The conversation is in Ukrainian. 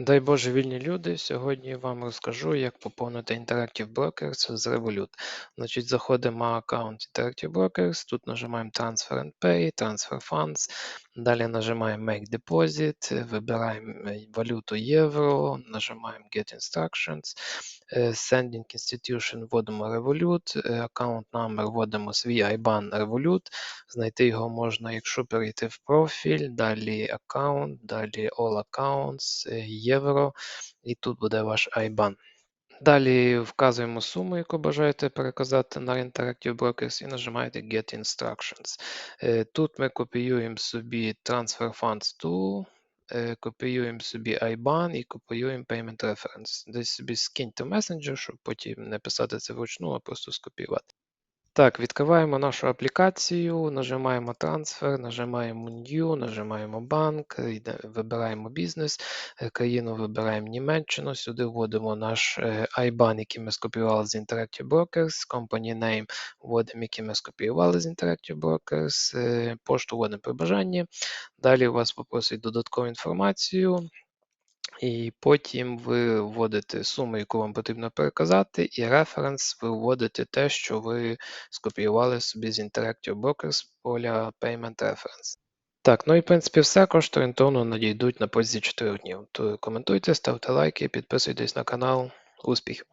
Дай Боже, вільні люди. Сьогодні вам розкажу, як поповнити Interactive Brokers з Revolut. Значить, заходимо на аккаунт Interactive Brokers, тут нажимаємо Transfer and Pay, Transfer Funds, далі нажимаємо Make Deposit, вибираємо е, валюту євро, нажимаємо Get Instructions, е, Sending Institution вводимо Revolut, е, Account Number вводимо свій IBAN Revolut, знайти його можна, якщо перейти в профіль, далі Account, далі All Accounts, е, євро, і тут буде ваш IBAN. Далі вказуємо суму, яку бажаєте переказати на Interactive Brokers і нажимаєте Get Instructions. Е, Тут ми копіюємо собі Transfer Funds to, е, копіюємо собі IBAN і копіюємо Payment Reference. Десь собі скиньте месенджер, щоб потім не писати це вручну, а просто скопіювати. Так, відкриваємо нашу аплікацію, нажимаємо трансфер, нажимаємо New, нажимаємо банк, вибираємо бізнес, е, країну вибираємо Німеччину, сюди вводимо наш е, IBAN, який ми скопіювали з Interactive Brokers, company name вводимо, який ми скопіювали з Interactive Brokers, е, пошту вводимо при бажанні. Далі у вас попросить додаткову інформацію. І потім ви вводите суму, яку вам потрібно переказати, і референс ви вводите те, що ви скопіювали собі з Interactive Brokers поля Payment Reference. Так, ну і в принципі все кошти орієнтовно надійдуть на позі 4 днів. То коментуйте, ставте лайки, підписуйтесь на канал. Успіхів!